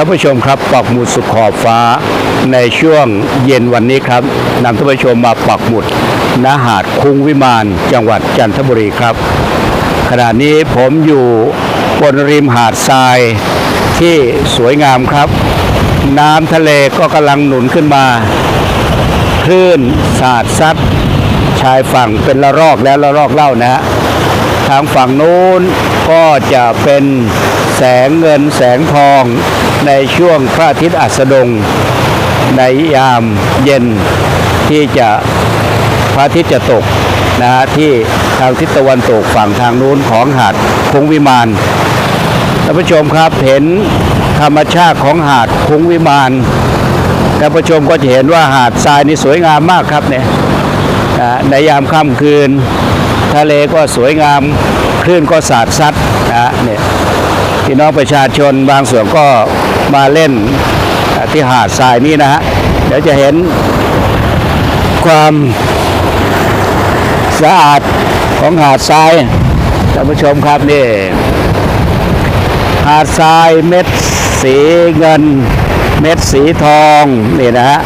ท่านผู้ชมครับปักหมุดสุดขอบฟ้า ในช่วงเย็นวันนี้ครับนำท่านผู้ชมมาปักหมุดณหาดคุ้งวิมานจังหวัดจันทบุรีครับ ขณะนี้ผมอยู่บนริมหาดทรายที่สวยงามครับ น้ำทะเลก็กำลังหนุนขึ้นมา คลื่นสาดซัดชายฝั่งเป็นละรอกแล้วละรอกเล่านะฮะทางฝั่งนู้นก็จะเป็นแสงเงินแสงทอง ในช่วงพระอาทิตย์อัสดง ในยามเย็นที่จะพระอาทิตย์จะตกนะฮะที่ทางทิศตะวันตกฝั่งทางนู้นของหาดคงวิมานท่านผู้ชมครับเห็นธรรมชาติของหาดคงวิมานท่านผู้ชมก็จะเห็นว่าหาดทรายนี่สวยงามมากครับเนี่ยนะในยามค่ำคืน ทะเลก็สวยงามคลื่นก็สาดซัดนะเนี่ยพี่น้องประชาชนบางส่วนก็ มาเล่นที่หาดทรายนี่นะฮะเดี๋ยวจะเห็นความสะอาดของหาดทรายท่านผู้ชมครับนี่หาดทรายเม็ดสีเงิน เม็ดสีทองนี่นะฮะ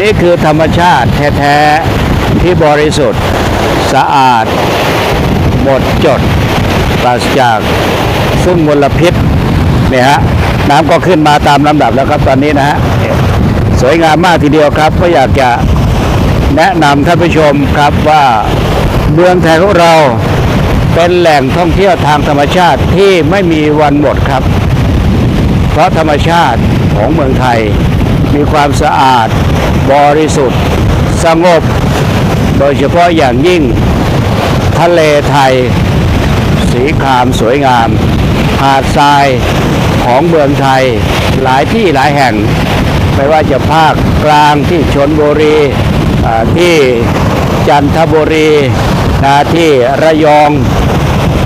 นี่คือธรรมชาติแท้ๆที่บริสุทธิ์สะอาด หมดจดปราศจากซึ่งมลพิษเนี่ยฮะ น้ำก็ขึ้นมาตามลำดับแล้วครับตอนนี้นะฮะสวยงามมากทีเดียวครับ ก็อยากจะแนะนำท่านผู้ชมครับว่าเมืองไทยของเราเป็นแหล่งท่องเที่ยวทางธรรมชาติที่ไม่มีวันหมดครับ เพราะธรรมชาติของเมืองไทยมีความสะอาด บริสุทธิ์ สงบ โดยเฉพาะอย่างยิ่ง ทะเลไทย สีครามสวยงาม หาดทราย ของเมืองไทย หลายที่หลายแห่ง ไม่ว่าจะภาคกลางที่ชนบุรีที่จันทบุรีนะที่ระยอง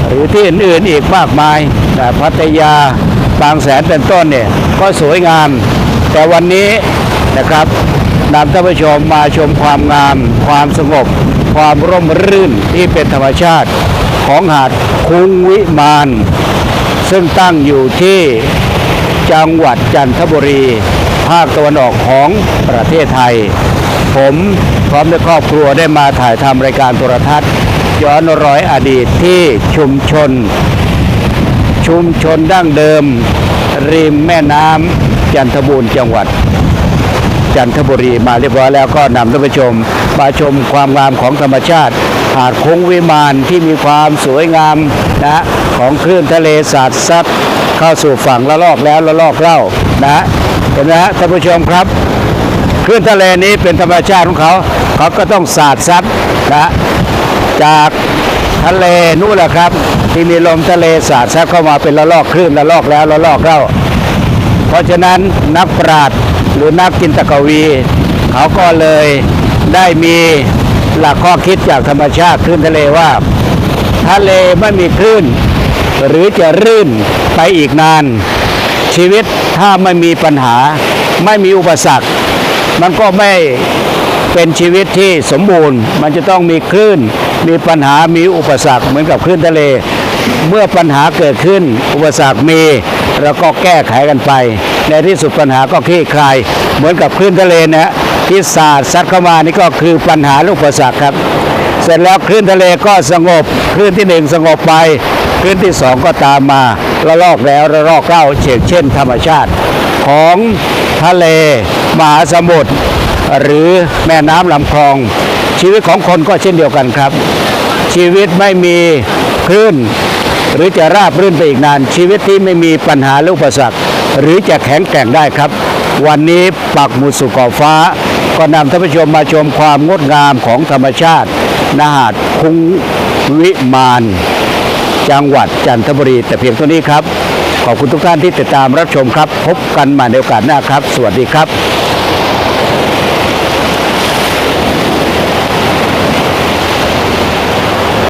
หรือที่อื่นๆอีกมากมายแต่พัทยาบางแสนเป็นต้นเนี่ยก็สวยงาม แต่วันนี้นะครับนำท่านผู้ชมมาชมความงาม ความสงบ ความร่มรื่นที่เป็นธรรมชาติของหาดคุ้งวิมาน ซึ่งตั้งอยู่ที่จังหวัดจันทบุรี ภาคตะวันออกของประเทศไทย ผมพร้อมด้วยครอบครัวได้มาถ่ายทำรายการโทรทัศน์ ย้อนร้อยอดีตที่ชุมชน ชุมชนดั้งเดิม ริมแม่น้ำจันทบูรณ์จังหวัด จันทบุรีมาเรียบร้อยแล้วก็นำท่านผู้ชมมาชมความงามของธรรมชาติ หาดคงวิมานที่มีความสวยงามนะของคลื่นทะเลสาดซัดเข้าสู่ฝั่งละลอกแล้วละลอกเล่านะเห็นไหมฮะท่านผู้ชมครับคลื่นทะเลนี้เป็นธรรมชาติของเขา เขาก็ต้องสาดซัดนะจากทะเลนู่นแหละครับ ที่มีลมทะเลสาดซัดเข้ามาเป็นละลอกคลื่นละลอกแล้วละลอกเล่า เพราะฉะนั้นนักปราชญ์หรือนักจินตกวี เขาก็เลยได้มี หลักข้อคิดจากธรรมชาติคลื่นทะเลว่า ทะเลไม่มีคลื่น หรือจะรื่นไปอีกนาน ชีวิตถ้าไม่มีปัญหา ไม่มีอุปสรรค มันก็ไม่เป็นชีวิตที่สมบูรณ์ มันจะต้องมีคลื่น มีปัญหามีอุปสรรคเหมือนกับคลื่นทะเล เมื่อปัญหาเกิดขึ้น อุปสรรคมีเราก็แก้ไขกันไป ในที่สุดปัญหาก็คลี่คลาย เหมือนกับคลื่นทะเลนะฮะ ที่สาดซัดเข้ามานี่ก็คือปัญหาและอุปสรรคครับ เสร็จแล้วคลื่นทะเลก็สงบคลื่นที่หนึ่งสงบไปคลื่นที่สองก็ตามมาระลอกแล้วระลอกเล่าเช่นเช่น ธรรมชาติ ของทะเลมหาสมุทรหรือแม่น้ำลำคลอง ชีวิตของคนก็เช่นเดียวกันครับ ชีวิตไม่มีคลื่น หรือจะราบรื่นไปอีกนาน ชีวิตที่ไม่มีปัญหาหรืออุปสรรคหรือจะแข็งแกร่งได้ครับ วันนี้ปักหมุดสู่ขอฟ้า ก็นำท่านผู้ชมมาชมความงดงามของธรรมชาตินาหาดคุ้งวิมานจังหวัดจันทบุรี แต่เพียงเท่านี้ครับ ขอบคุณทุกท่านที่ติดตามรับชมครับ พบกันใหม่ในโอกาสหน้าครับ สวัสดีครับ